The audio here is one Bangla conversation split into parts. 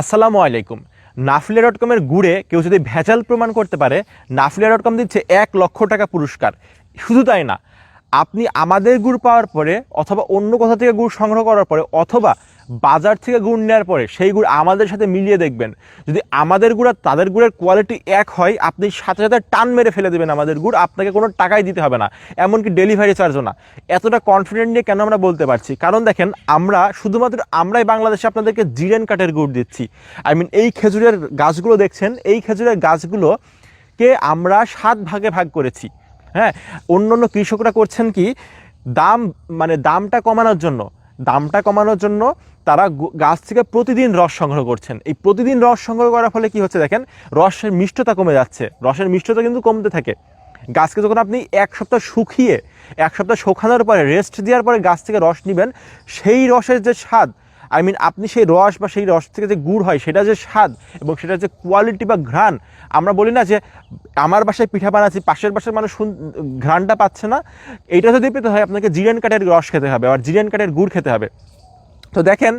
আসসালামু আলাইকুম। নাফলিয়া ডট কমের গুড়ে কেউ যদি ভেজাল প্রমাণ করতে পারে নাফলিয়া ডট কম দিচ্ছে এক লক্ষ টাকা পুরস্কার। শুধু তাই না আপনি আমাদের গুড় পাওয়ার পরে অথবা অন্য কোথা থেকে গুড় সংগ্রহ করার পরে অথবা বাজার থেকে গুড় নেওয়ার পরে সেই গুড় আমাদের সাথে মিলিয়ে দেখবেন। যদি আমাদের গুড় আর তাদের গুড়ের কোয়ালিটি এক হয়, আপনি সাথে সাথে টান মেরে ফেলে দেবেন আমাদের গুড়, আপনাকে কোনো টাকাই দিতে হবে না। এমনকি ডেলিভারি চার্জও না। এতটা কনফিডেন্ট নিয়ে কেন আমরা বলতে পারছি? কারণ দেখেন, আমরা শুধুমাত্র আমরাই বাংলাদেশে আপনাদেরকে জিরেন কাঠের গুড় দিচ্ছি। আই মিন এই খেজুরের গাছগুলো দেখছেন, এই খেজুরের গাছগুলোকে আমরা সাত ভাগে ভাগ করেছি। হ্যাঁ অন্য অন্য কৃষকরা করছেন কি, দাম মানে দামটা কমানোর জন্য, দামটা কমানোর জন্য তারা গাছ থেকে প্রতিদিন রস সংগ্রহ করছেন। এই প্রতিদিন রস সংগ্রহ করার ফলে কি হচ্ছে দেখেন, রসের মিষ্টতা কমে যাচ্ছে। রসের মিষ্টতা কিন্তু কমতে থাকে। গাছকে যখন আপনি এক সপ্তাহ শুকিয়ে, এক সপ্তাহ শুকানোর পরে রেস্ট দেওয়ার পরে গাছ থেকে রস নেবেন, সেই রসের যে স্বাদ আই মিন আপনি সেই রস বা সেই রস থেকে যে গুড় হয়, সেটা যে স্বাদ এবং সেটা যে কোয়ালিটি বা ঘ্রাণ, আমরা বলি না যে আমার বাসায় পিঠা বানাচ্ছি, পাশের বাসার মানুষ ঘ্রাণটা পাচ্ছে না। এইটা যদি পেতে হয়, আপনাকে জিরেন কাঠের রস খেতে হবে আর জিরেন কাঠের গুড় খেতে হবে। তো দেখেন,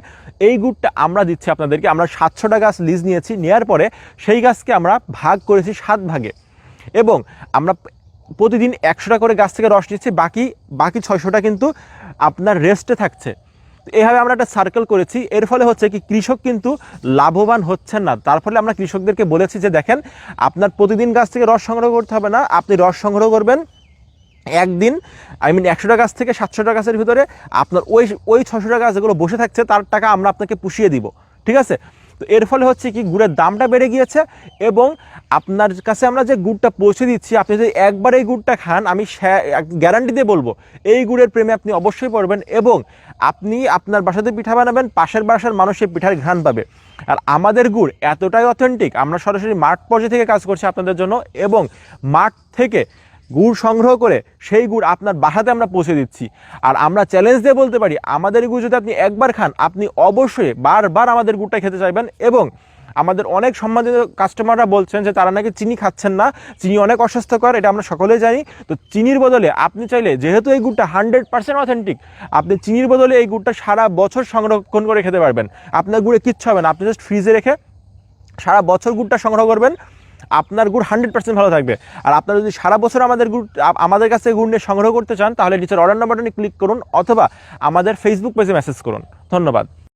এই গুড়টা আমরা দিচ্ছি আপনাদেরকে। আমরা সাতশোটা গাছ লিজ নিয়েছি নেওয়ার পরে সেই গাছকে আমরা ভাগ করেছি সাত ভাগে। এবং আমরা প্রতিদিন একশোটা করে গাছ থেকে রস নিচ্ছি, বাকি বাকি ছয়শোটা কিন্তু আপনার রেস্টে থাকছে। তো এইভাবে আমরা একটা সার্কেল করেছি। এর ফলে হচ্ছে কি, কৃষক কিন্তু লাভবান হচ্ছেন না। তার ফলে আমরা কৃষকদেরকে বলেছি যে, দেখেন, আপনার প্রতিদিন গাছ থেকে রস সংগ্রহ করতে হবে না। আপনি রস সংগ্রহ করবেন একদিন আই মিন একশোটা গাছ থেকে সাতশোটা গাছের ভিতরে। আপনার ওই ওই ছশোটা গাছ যেগুলো বসে থাকছে, তার টাকা আমরা আপনাকে পুষিয়ে দিব। ঠিক আছে? তো এর ফলে হচ্ছে কি গুড়ের দামটা বেড়ে গিয়েছে এবং আপনার কাছে আমরা যে গুড়টা পৌঁছে দিচ্ছি, আপনি যদি একবার এই গুড়টা খান, আমি গ্যারান্টি দিয়ে বলব, এই গুড়ের প্রেমে আপনি অবশ্যই পড়বেন এবং আপনি আপনার বাসাতে পিঠা বানাবেন, পাশের বাসার মানুষ সেই পিঠার ঘ্রাণ পাবে। আর আমাদের গুড় এতটাই অথেন্টিক আমরা সরাসরি মাঠ পর্যায়ে থেকে কাজ করছি আপনাদের জন্য এবং মাঠ থেকে গুড় সংগ্রহ করে সেই গুড় আপনার বাসাতে আমরা পৌঁছে দিচ্ছি। আর আমরা চ্যালেঞ্জ দিয়ে বলতে পারি, আমাদের গুড় যদি আপনি একবার খান, আপনি অবশ্যই বারবার আমাদের গুড়টা খেতে চাইবেন এবং আমাদের অনেক সম্মানিত কাস্টমাররা বলছেন যে তারা নাকি চিনি খাচ্ছেন না, চিনি অনেক অস্বাস্থ্যকর, এটা আমরা সকলেই জানি। তো চিনির বদলে আপনি চাইলে যেহেতু এই গুড়টা হান্ড্রেড পার্সেন্ট অথেন্টিক আপনি চিনির বদলে এই গুড়টা সারা বছর সংরক্ষণ করে খেতে পারবেন। আপনার গুড়ে কিচ্ছু হবে না, আপনি জাস্ট ফ্রিজে রেখে সারা বছর গুড়টা সংগ্রহ করবেন। আপনার গুড় হান্ড্রেড পার্সেন্ট ভালো থাকবে। আর আপনারা যদি সারা বছর আমাদের গুড় আমাদের কাছে গুড় নিয়ে সংগ্রহ করতে চান, তাহলে নিচের অর্ডার নাম্বারটা ক্লিক করুন, অথবা আমাদের ফেসবুক পেজে মেসেজ করুন। ধন্যবাদ।